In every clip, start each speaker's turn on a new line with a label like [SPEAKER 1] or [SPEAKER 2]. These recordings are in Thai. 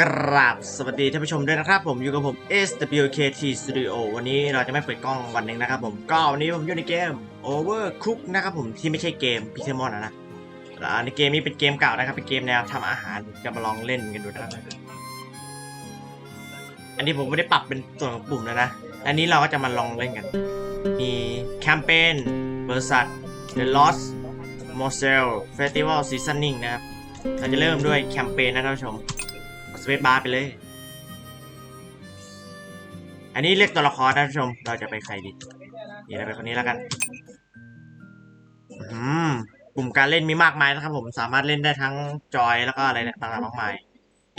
[SPEAKER 1] กราบสวัสดีท่านผู้ชมด้วยนะครับ ผมอยู่กับผม SWKT Studio วันนี้เราจะไม่เปิดกล้องวันหนึ่งนะครับผมก็วันนี้ผมอยู่ในเกม Overcook นะครับผมที่ไม่ใช่เกม p i x e m o n นะนะในเกมนี้เป็นเกมเก่านะครับเป็นเกมแนวทำอาหารจะมาลองเล่นกันดูนะครับอันนี้ผมไม่ได้ปรับเป็นส่วนของปุ่มแล้วนะอันนี้เราก็จะมาลองเล่นกัน มีแคมเปญบริษัท The Lost m o s e l Festival Seasoning นะครับเราจะเริ่มด้วยแคมเปญนะท่านผู้ชม เปซบาร์ไปเลย อันนี้เรียกตัวละครนะท่านผู้ชม เราจะไปใครดีเดี๋ยวเราไปคนนี้แล้วกัน อืมกลุ่มการเล่นมีมากมายนะครับผมสามารถเล่นได้ทั้งจอยแล้วก็อะไรเนี่ยต่างๆมากมาย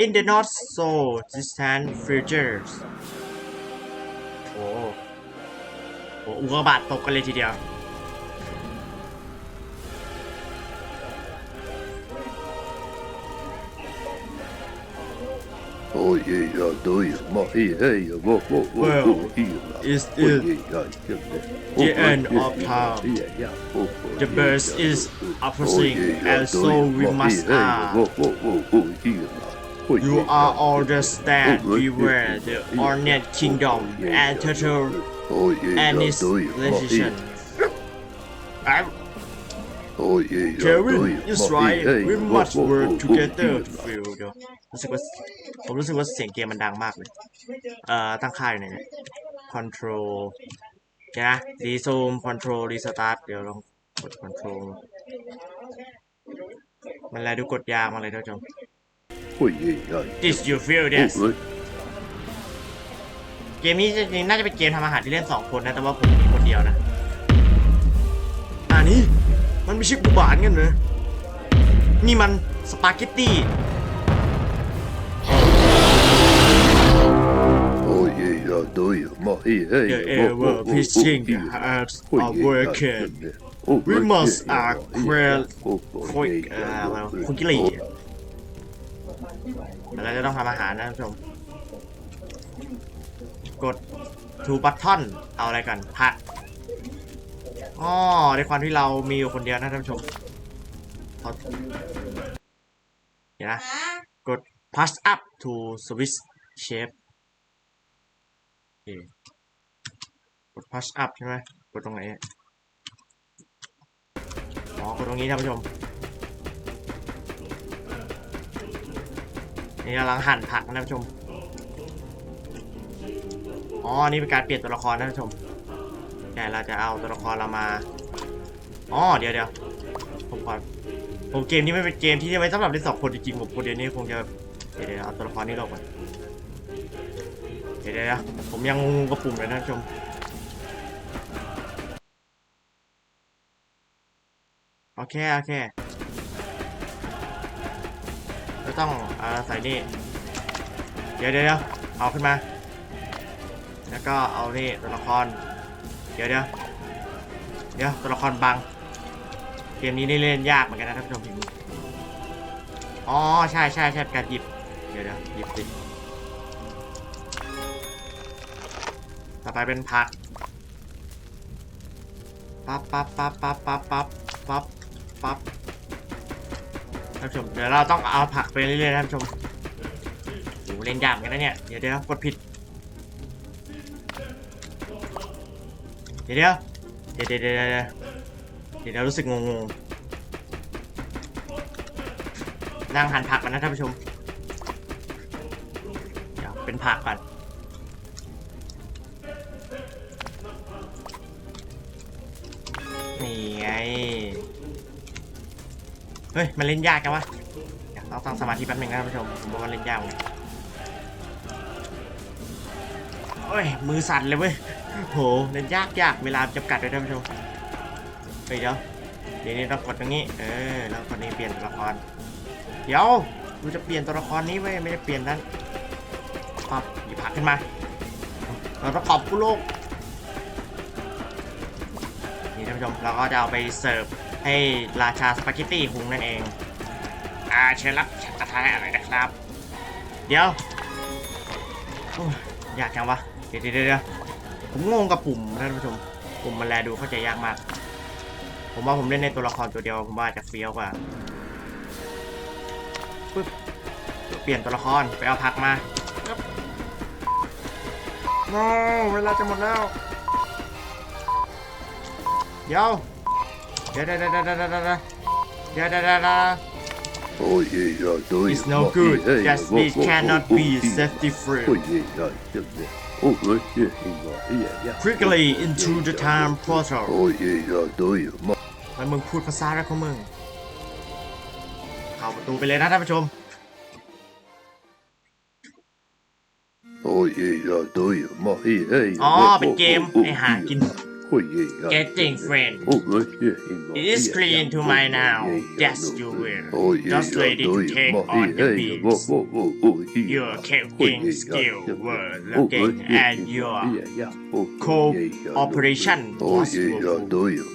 [SPEAKER 1] In the not so distant futures โอ้โหอุกกาบาตตกกันเลยทีเดียว
[SPEAKER 2] Oh yeah, do you, ma, hey, hey, ma, ma, ma,
[SPEAKER 1] well,
[SPEAKER 2] it's
[SPEAKER 1] it the end of time? The
[SPEAKER 2] best
[SPEAKER 1] is approaching, and so we must act. You are all the stand beware the Ornate Kingdom and Turtle and its
[SPEAKER 2] legislation.
[SPEAKER 1] Kevin is right, we must work together to รู้สึกว่าผมรู้สึกว่าเสียงเกมมันดังมากเลย เอ่อ ตั้งค่าอยู่ไหนเนี่ย control เดี๋ยวนะ resume control restart เดี๋ยวลองกด control มันอะไรดูกดยากมาเลยท่านผู้ชม
[SPEAKER 2] Oj, oj, oj.
[SPEAKER 1] Did you feel this
[SPEAKER 2] Oj, oj.
[SPEAKER 1] เกมนี้จริงๆน่าจะเป็นเกมทำอาหารที่เล่นสองคนนะ แต่ว่าผมมีคนเดียวนะอ่านี่มันไม่ใช่กูบานกันเหรอนี่มันสปาเกตตี้
[SPEAKER 2] oj, oj, oj, ma, hej, hej,
[SPEAKER 1] The
[SPEAKER 2] wo, wo,
[SPEAKER 1] ever
[SPEAKER 2] wo,
[SPEAKER 1] fishing
[SPEAKER 2] wo, hela.
[SPEAKER 1] herbs
[SPEAKER 2] Oj,
[SPEAKER 1] are
[SPEAKER 2] oj, oj,
[SPEAKER 1] working
[SPEAKER 2] oj, oj,
[SPEAKER 1] We
[SPEAKER 2] oj,
[SPEAKER 1] must
[SPEAKER 2] oj,
[SPEAKER 1] act
[SPEAKER 2] oj,
[SPEAKER 1] well
[SPEAKER 2] oj, oj,
[SPEAKER 1] คุย
[SPEAKER 2] oj,
[SPEAKER 1] เอ่อ
[SPEAKER 2] oj, oj,
[SPEAKER 1] คุณกิลี
[SPEAKER 2] oj.
[SPEAKER 1] เราจะต้องทำอาหารนะท่านผู้ชม กด to button เอาอะไรกันผักอ๋อในความที่เรามีอยู่คนเดียวนะท่านผู้ชมเขาเดี๋ยวนะ กด push up to switch shape โอเค กด push up ใช่ไหมกดตรงไหนอ๋อกดตรงนี้ท่านผู้ชม นี่กำลังหั่นผักนะท่านผู้ชม อ๋อ นี่เป็นการเปลี่ยนตัวละครนะท่านผู้ชมแต่เราจะเอาตัวละครเรามา อ๋อ เดี๋ยวเดี๋ยวผมก่อนผมเกมนี้ไม่เป็นเกมที่ไว้สำหรับเล่นสองคนจริงๆผมคนเดียวนี่คงจะเดี๋ยวเอาตัวละครนี้ลงก่อน ดี๋ยวเดี๋ยวเดี๋ยวผมยังงงกับปุ่มเลยนะท่านผู้ชมโอเคโอเคก็ต้องอาใส่นี่ เดี๋ยวเดี๋ยวเอาขึ้นมา แล้วก็เอานี่ตัวละคร เดี๋ยวเดี๋ยวเดี๋ยวตัวละครบัง เกมนี้นี่เล่นยากเหมือนกันนะท่านผู้ชมพิมพ์อ๋อใช่ใช่ใช่การหยิบ เดี๋ยวเดี๋ยวหยิบสิ ไปเป็นผักปั๊บปั๊บปั๊บปั๊บปั๊บปั๊บปั๊บปั๊บท่านผู้ชมเดี๋ยวเราต้องเอาผักไปเรื่อยๆนะท่านผู้ชมโอ้โหเล่นยากเหมือนกันนะเนี่ยเดี๋ยวเดี๋ยวกดผิดเดี๋ยวเดี๋ยวเดี๋ยวเดี๋ยวเดี๋ยวเดี๋ยวรู้สึกงงๆนั่งหั่นผักกันนะท่านผู้ชมเดี๋ยวเป็นผักก่อน ฮ้ย มันเล่นยากจังวะเดี๋ยวเราตั้งสมาธิแป๊บนึงนะท่านผู้ชมผมว่ามันเล่นยากเลยโอ้ย มือสั่นเลยเว้ยโหเล่นยากยากเวลาจำกัดเลยท่านผู้ชมเฮ้ยเดี๋ยวเดี๋ยวนี้ต้องกดตรงนี้ เออแล้วกดนี้เปลี่ยนตัวละคร เดี๋ยวกูจะเปลี่ยนตัวละครนี้เว้ยไม่ได้เปลี่ยนนั้นปับหยิบผักขึ้นมา เราต้องขอบผู้โลก นี่ท่านผู้ชมเราก็จะเอาไปเสิร์ฟ ให้ราชาสปาเกตตี้หุงนั่นเอง อ่าเชิญรับฉันกระทายอะไรนะครับ เดี๋ยวโอ้ยยากจังวะเดี๋ยวเดี๋ยวเดี๋ยวผมงงกับปุ่มนะท่านผู้ชม ปุ่มมันแลดูเข้าใจยากมาก ผมว่าผมเล่นในตัวละครตัวเดียว ผมว่าจะเฟี้ยวกว่าปึ๊บปึ๊บปลี่ยนตัวละครไปเอาผักมาโน้เวลาจะหมดแล้ว เดี๋ยวเดี๋ยวเดี๋ยวเดี๋ยวเดี๋ยวเดี๋ยวเดี๋ยวเดี๋ยวเดี๋ยว
[SPEAKER 2] Oh yeah, yeah, yeah.
[SPEAKER 1] It's no good. That speech cannot be safety free.
[SPEAKER 2] Oh yeah, yeah, yeah. Oh yeah, yeah, yeah, yeah.
[SPEAKER 1] Quickly into the time portal.
[SPEAKER 2] Oh yeah, yeah, yeah.
[SPEAKER 1] แล้วมึงพูดภาษาอะไรของมึง เข้าประตูไปเลยนะท่านผู้ชม
[SPEAKER 2] Oh yeah, yeah, yeah.
[SPEAKER 1] อ๋อ เป็นเกมไอหากิน Getting friend. It is clean to my now. Yes, you will. Just ready to take on the
[SPEAKER 2] beast.
[SPEAKER 1] Your
[SPEAKER 2] captain
[SPEAKER 1] skill were looking at your cooperation
[SPEAKER 2] possible.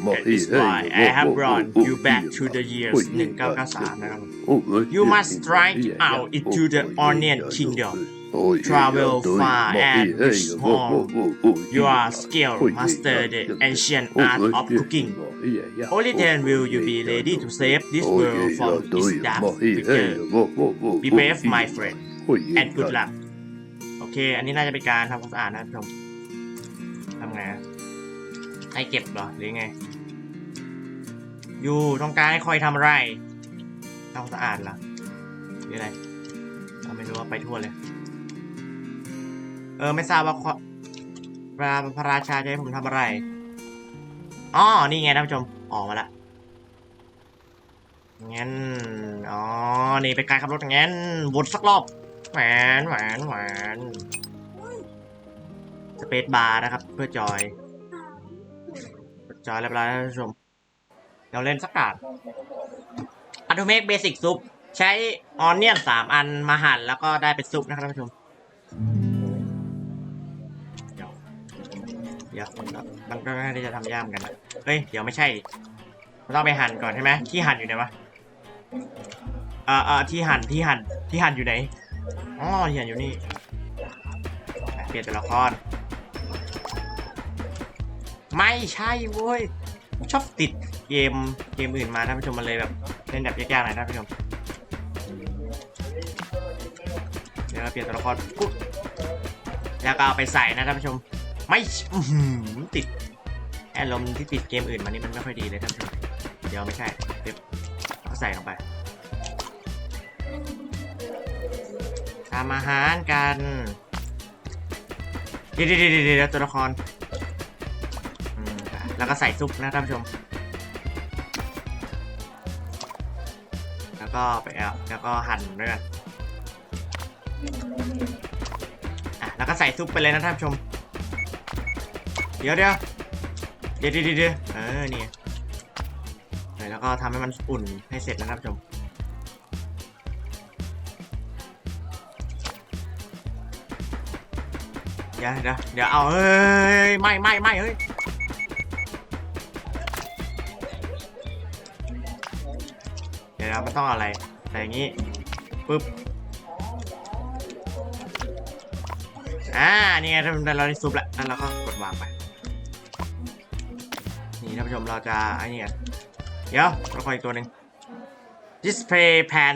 [SPEAKER 1] That is why I have brought you back to the years 1993. You must strike out into the Onion Kingdom.
[SPEAKER 2] Yeah. Oh, yeah,
[SPEAKER 1] Travel
[SPEAKER 2] yeah, do you?
[SPEAKER 1] far
[SPEAKER 2] Ma,
[SPEAKER 1] and
[SPEAKER 2] hey, hey,
[SPEAKER 1] reach
[SPEAKER 2] whoa, whoa,
[SPEAKER 1] home.
[SPEAKER 2] whoa, oh,
[SPEAKER 1] You
[SPEAKER 2] yeah.
[SPEAKER 1] are skilled
[SPEAKER 2] Oh, yeah,
[SPEAKER 1] master
[SPEAKER 2] yeah,
[SPEAKER 1] the
[SPEAKER 2] yeah.
[SPEAKER 1] ancient
[SPEAKER 2] Oh,
[SPEAKER 1] art
[SPEAKER 2] yeah,
[SPEAKER 1] of
[SPEAKER 2] yeah,
[SPEAKER 1] cooking.
[SPEAKER 2] yeah, yeah.
[SPEAKER 1] Only
[SPEAKER 2] Oh,
[SPEAKER 1] then will you
[SPEAKER 2] yeah,
[SPEAKER 1] be
[SPEAKER 2] yeah,
[SPEAKER 1] ready
[SPEAKER 2] yeah.
[SPEAKER 1] to save this
[SPEAKER 2] Oh,
[SPEAKER 1] world
[SPEAKER 2] yeah,
[SPEAKER 1] from
[SPEAKER 2] yeah, do
[SPEAKER 1] its
[SPEAKER 2] you?
[SPEAKER 1] dark
[SPEAKER 2] Ma, hey, hey,
[SPEAKER 1] future.
[SPEAKER 2] whoa, whoa, whoa,
[SPEAKER 1] Be
[SPEAKER 2] oh,
[SPEAKER 1] brave
[SPEAKER 2] yeah.
[SPEAKER 1] my friend
[SPEAKER 2] Oh, yeah,
[SPEAKER 1] and good
[SPEAKER 2] yeah.
[SPEAKER 1] luck โอเค อันนี้น่าจะเป็นการทำความสะอาดนะท่านผู้ชมทำไงอะให้เก็บเหรอหรือไง อยู่ต้องการให้คอยทำอะไรทำความสะอาดเหรอหรืออะไรเราไม่รู้ว่าไปทั่วเลย เออไม่ทราบว่าพระพระราชาจะให้ผมทำอะไรอ๋อนี่ไงท่านผู้ชมออกมาละงั้นอ๋อนี่เป็นการขับรถงั้นวนสักรอบแหวนแหวนแหวนสเปซบาร์นะครับ เพื่อจอย จอยเรียบร้อยท่านผู้ชม เราเล่นสักการอันทูเมกเบสิกซุปใช้ออนเนียนสามอันมาหั่นแล้วก็ได้เป็นซุปนะครับท่านผู้ชม เดี๋ยวมันก็น่าที่จะทำยากเหมือนกันนะเฮ้ย เดี๋ยวไม่ใช่เราต้องไปหั่นก่อนใช่ไหมที่หั่นอยู่ไหนวะเอ่อเอ่อที่หั่นที่หั่นที่หั่นอยู่ไหนอ๋อที่หั่นอยู่นี่ เปลี่ยนตัวละคร ไม่ใช่เว้ยชอบติดเกมเกมอื่นมาท่านผู้ชมมันเลยแบบเล่นแบบยากๆหน่อยท่านผู้ชมเดี๋ยวเราเปลี่ยนตัวละครปุ๊บแล้วก็เอาไปใส่นะท่านผู้ชม ไม่อื้อหือติดแอารมณ์ที่ติดเกมอื่นมานี่มันไม่ค่อยดีเลยท่านผู้ชมเดี๋ยวไม่ใช่เดี๋ยวเอาใส่ลงไปทำอาหารกัน เดี๋ยวเดี๋ยวเดี๋ยวเดี๋ยวตัวละครอืมแล้วก็ใส่ซุปนะท่านผู้ชม แล้วก็ไปเอาแล้วก็หั่นด้วยกันอะแล้วก็ใส่ซุปไปเลยนะท่านผู้ชม เดี๋ยวเดี๋ยวเดี๋ยวเดี๋ยวเดี๋ยวเออนี่ยแล้วก็ทำให้มันอุ่นให้เสร็จนะท่านผู้ชมเดี๋ยวเดี๋ยวเดี๋ยวเอาเฮ้ยไม่ไม่ไม่เฮ้ยเดี๋ยวมันต้องอะไรใส่อย่างนี้ปึ๊บอ่านี่ไงเราเราได้ซุปแล้วแล้วเราก็กดวางไป นี่ท่านผู้ชมเราจะไอ้นี่กันเดี๋ยวเราคอยอีกตัวหนึ่ง display pan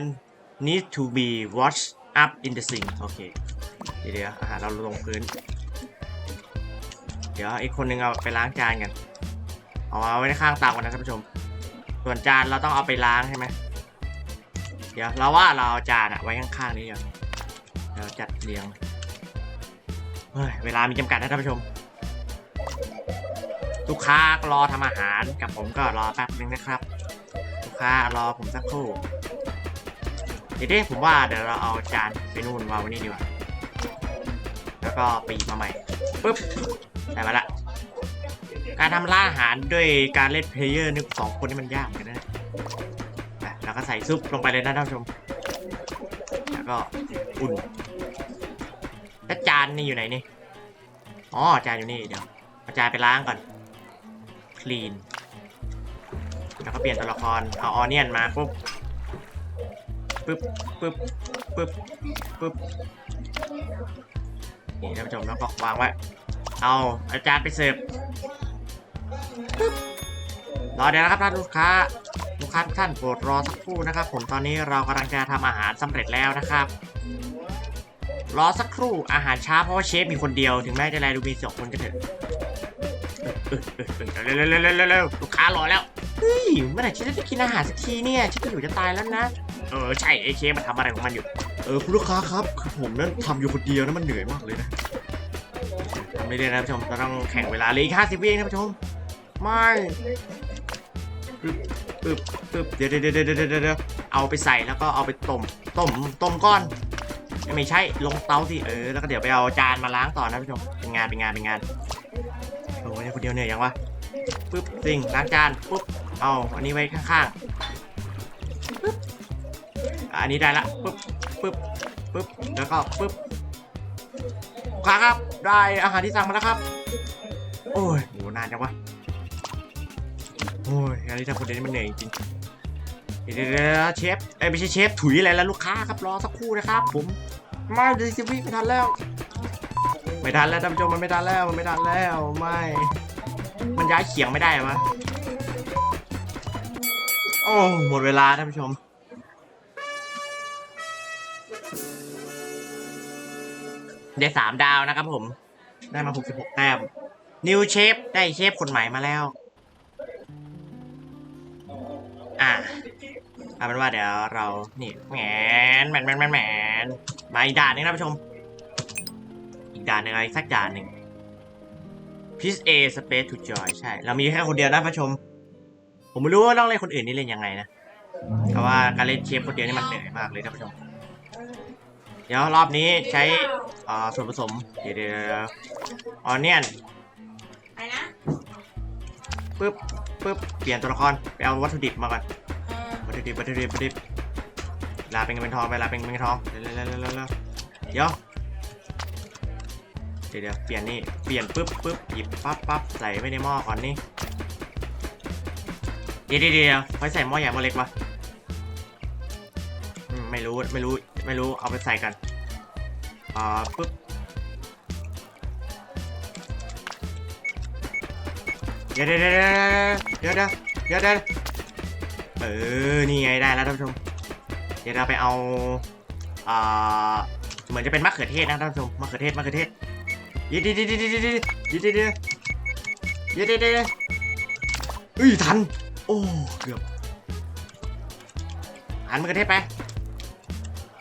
[SPEAKER 1] need to be washed up in the sink โอเค เดี๋ยวเดี๋ยวอาหารเราลงพื้น เดี๋ยวอีกคนหนึ่งเอาไปล้างจานกัน เอาไว้ในข้างเตากันนะท่านผู้ชม ส่วนจานเราต้องเอาไปล้างใช่ไหมเดี๋ยวเราว่าเราเอาจานอะไว้ข้างๆนี้เดี๋ยวเราจัดเรียงเฮ้ยเวลามีจำกัดนะท่านผู้ชม ลูกค้ารอทำอาหารกับผมก็รอแป๊บนึงนะครับ ลูกค้ารอผมสักครู่เดี๋ยวผมว่าเดี๋ยวเราเอาจานไปนู่นวางไว้นี่ดีกว่าแล้วก็ปีมาใหม่ปุ๊บได้มาละ การทำร้านอาหารด้วยการเล่นเพลเยอร์นึกสองคนนี่มันยากเหมือนกันนะแล้วก็ใส่ซุปลงไปเลยนะท่านผู้ชม แล้วก็อุ่นแล้วจานนี่อยู่ไหนนี่ อ๋อจานอยู่นี่เดี๋ยวเอาจานไปล้างก่อน ลีน แล้วก็เปลี่ยนตัวละคร เอาออเนียนมาปุ๊บ ปึ๊บ ปึ๊บ ปึ๊บ ปึ๊บนี่ท่านผู้ชมแล้วก็วางไว้ เอาอาจารย์ไปเสิร์ฟปึ๊บรอเดี๋ยวนะครับท่านลูกค้า ลูกค้าทุกท่านโปรดรอสักครู่นะครับ ผมตอนนี้เรากำลังจะทำอาหารสำเร็จแล้วนะครับ รอสักครู่อาหารช้าเพราะว่าเชฟมีคนเดียวถึงแม้จะแลดูมีสองคนก็เถอะ เออเร็วเร็วเร็วเร็วลูกค้ารอแล้วเฮ้ยเมื่อไหร่ฉันจะได้กินอาหารสักทีเนี่ยฉันก็อยู่จะตายแล้วนะเออใช่ไอ้เชฟมันทำอะไรของมันอยู่เออคุณลูกค้าครับคือผมนั้นทำอยู่คนเดียวนะมันเหนื่อยมากเลยนะทำไม่ได้นะท่านผู้ชมเราต้องแข่งเวลาเลยอีกห้าสิบวิเองนะท่านผู้ชมไม่ปึ๊บปึ๊บปึ๊บเดี๋ยวเดี๋ยวเดี๋ยวเดี๋ยวเดี๋ยวเดี๋ยวเอาไปใส่แล้วก็เอาไปต้มต้มต้มก้อนไม่ใช่ลงเตาสิเออแล้วก็เดี๋ยวไปเอาจานมาล้างต่อนะผู้ชมเป็นงานเป็นงานเป็นงาน อ้ยคนเดียวเหนื่อยยังวะปึ๊บสิ่งล้างจานปุ๊บเอาอันนี้ไว้ข้างๆปึ๊บอันนี้ได้ละปึ๊บปึ๊บปึ๊บแล้วก็ปึ๊บลูกค้าครับได้อาหารที่สั่งมาแล้วครับ โอ้ยโหนานจังวะโอ้ยงานที่ทำคนเดียวนี่มันเหนื่อยจริงเดี๋ยวเดี๋ยวเชฟเอ้ไม่ใช่เชฟถุยอะไรแล้วลูกค้าครับรอสักครู่นะครับ ผมไม่ดีสิวิไม่ทันแล้ว ไม่ทันแล้วท่านผู้ชมมันไม่ทันแล้วมันไม่ทันแล้วไม่ มันย้ายเขียงไม่ได้เหรอวะโอ้หมดเวลาท่านผู้ชม ได้สามดาวนะครับผม ได้มา66แต้มนิวเชฟได้เชฟคนใหม่มาแล้ว อะเอาเป็นว่าเดี๋ยวเรา นี่แหมนแหมนแหมนแหมนแมนมาอีกด่านนึงนะผู้ชม ด่านหนึ่งอะไรสักด่านหนึ่ง Piece A Space to Joy ใช่ เรามีแค่คนเดียวนะผู้ชม ผมไม่รู้ว่าต้องเล่นคนอื่นนี่เล่นยังไงนะแต่ว่าการเล่นเชฟคนเดียวนี่มันเหนื่อยมากเลยนะผู้ชม เดี๋ยวรอบนี้ใช้อ่าส่วนผสมเดี๋ยวเดี๋ยวออนเนียน
[SPEAKER 3] ไปนะ
[SPEAKER 1] ปึ๊บปึ๊บเปลี่ยนตัวละครไปเอาวัตถุดิบมาก่อน
[SPEAKER 3] เออ
[SPEAKER 1] วัตถุดิบวัตถุดิบวัตถุดิบลาเป็นเงินเป็นทองไปลาเป็นเงินเป็นทองเร็วเร็วเร็วเร็วเร็วเดี๋ยวเดี๋ยวเดี๋ยวเปลี่ยนนี่ เปลี่ยนปึ๊บปึ๊บหยิบปั๊บปั๊บใส่ไว้ในหม้อก่อนนี่ เดี๋ยวเดี๋ยวเดี๋ยวไว้ใส่หม้อใหญ่หม้อเล็กวะไม่รู้ไม่รู้ไม่รู้เอาไปใส่กันอ่าปึ๊บเดี๋ยวเดี๋ยวเดี๋ยวเดี๋ยวเดี๋ยวเดี๋ยวเออ นี่ไงได้แล้วท่านผู้ชม เดี๋ยวเราไปเอา อ่า เหมือนจะเป็นมะเขือเทศนะท่านผู้ชม มะเขือเทศ มะเขือเทศ ยิดยิดยิดยิดยิดยิดยิดยิดยิดยิดยิดยิดเฮ้ยทัน โอ้เกือบหันมะเขือเทศไป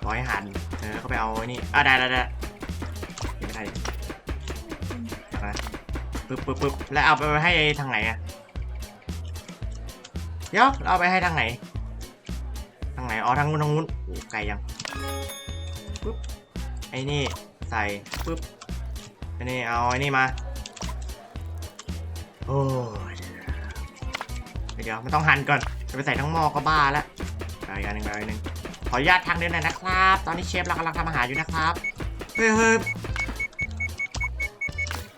[SPEAKER 1] ร้อยหันเออเขาไปเอาไอ้นี่อะได้ได้ได้ไม่ได้มาปึ๊บปึ๊บปึ๊บแล้วเอาไปให้ทางไหนอะเดี๋ยวเราเอาไปให้ทางไหน ทางไหนอ๋อทางนู้นทางนู้นโอ้ไกลยังปึ๊บไอ้นี่ใส่ปึ๊บ ไอ้นี่เอาไอ้นี่มา โอ้ยเดี๋ยวไม่ต้องหั่นก่อน จะไปใส่ทั้งหม้อก็บ้าแล้วไปอีกอันหนึ่งไปอีกอันหนึ่งขออนุญาตทางเดินหน่อยนะครับ ตอนนี้เชฟเรากำลังทำอาหารอยู่นะครับ เฮ้ยเฮ้ย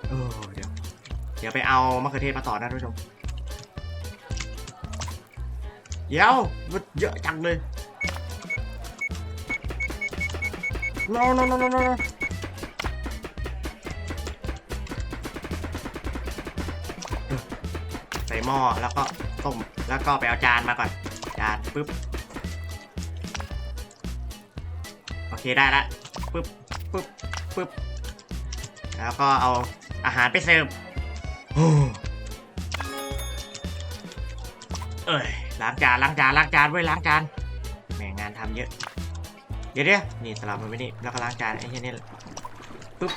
[SPEAKER 1] โอ้เดี๋ยว เดี๋ยวไปเอามะเขือเทศมาต่อนะท่านผู้ชมเดี๋ยวมันเยอะจังเลย no no no no no หม้อแล้วก็ต้มแล้วก็ไปเอาจานมาก่อน จานปึ๊บโอเคได้ละปึ๊บปึ๊บปึ๊บแล้วก็เอาอาหารไปเสิร์ฟโอ้เอ้ยล้างจานล้างจานล้างจานไว้ยล้างจานแหม่งานทำเยอะ เดี๋ยวเดี๋ยวนี่สลับมันไว้นี่แล้วก็ล้างจานไอ้เช่นนี่ปึ๊บ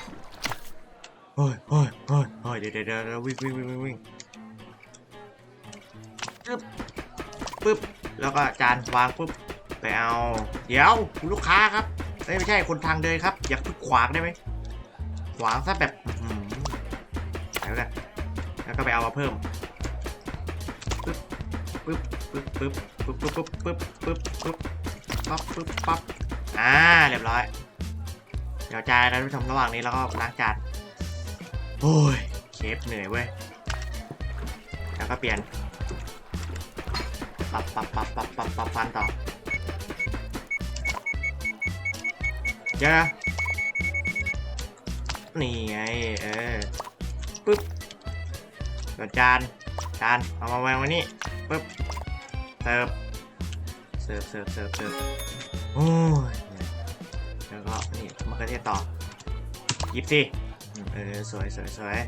[SPEAKER 1] เฮ้ยเฮ้ยเฮ้ยเฮ้ยเดี๋ยวเดี๋ยวเดี๋ยววิ่งวิ่งวิ่งวิ่ง ปึ๊บปึ๊บแล้วก็จานวางปึ๊บไปเอาเดี๋ยวคุณลูกค้าครับไม่ใช่คนทางเดินครับ อย่าพึ่งขวางได้ไหมขวางซะแบบแล้วกันแล้วก็ไปเอามาเพิ่มปึ๊บปึ๊บปึ๊บปึ๊บปึ๊บปึ๊บปึ๊บปึ๊บปึ๊บปั๊บปึ๊บปั๊บอ่าเรียบร้อยเดี๋ยวจานนะท่านผู้ชมระหว่างนี้แล้วก็ล้างจานโอ้ยเชฟเหนื่อยเว้ยแล้วก็เปลี่ยน ปับปับปับปับปับปับฟันต่อเดี๋ยวนะนี่ไงเออปึ๊บเดี๋ยวจานจานเอามาวางไว้นี่ปึ๊บเสิร์ฟเสิร์ฟเสิร์ฟเสิร์ฟเสิร์ฟโอ้ยแล้วก็นี่มะเขือเทศต่อหยิบสิเออสวยสวยสวย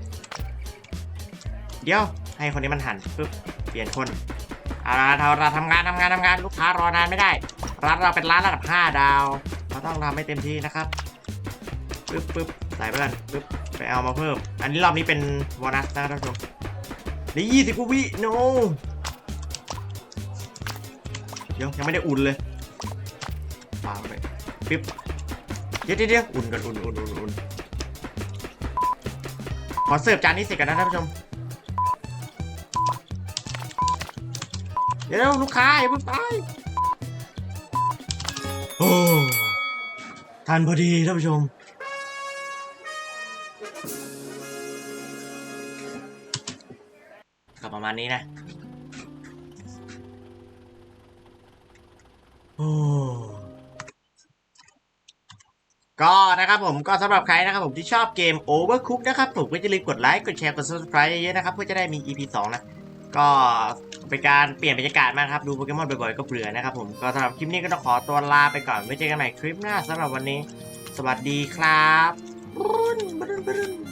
[SPEAKER 1] เดี๋ยวให้คนนี้มันหันปุ๊บเปลี่ยนคน เอาละเราเราทำงานทำงานทำงานลูกค้ารอนานไม่ได้ ร้านเราเป็นร้านระดับ 5 ดาว เราต้องทำให้เต็มที่นะครับปึ๊บปึ๊บใส่ไปกันปึ๊บไปเอามาเพิ่ม อันนี้รอบนี้เป็นโบนัสนะท่านผู้ชมนี่ยี่สิบวิโนเดี๋ยวยังไม่ได้อุ่นเลยวางไปปึ๊บเดี๋ยวเดี๋ยวเดี๋ยวอุ่นก่อนอุ่นอุ่นอุ่นอุ่นขอเสิร์ฟจานนี้เสร็จกันนะท่านผู้ชม ดี๋ยวลูกค้าอย่าเพิ่งไปโอ้ทันพอดีท่านผู้ชมก็ประมาณนี้นะ โอ้ก็นะครับผมก็สำหรับใครนะครับผมที่ชอบเกม Overcook นะครับผมก็จะลืมกดไลค์ กดแชร์ กด subscribe เยอะๆนะครับ เพื่อจะได้มี EP 2 นะ ก็ เป็นการเปลี่ยนบรรยากาศมากครับ ดูโปเกมอนบ่อยๆก็เบื่อนะครับผมก็สำหรับคลิปนี้ก็ต้องขอตัวลาไปก่อนไว้เจอกันใหม่คลิปหน้าสำหรับวันนี้ สวัสดีครับ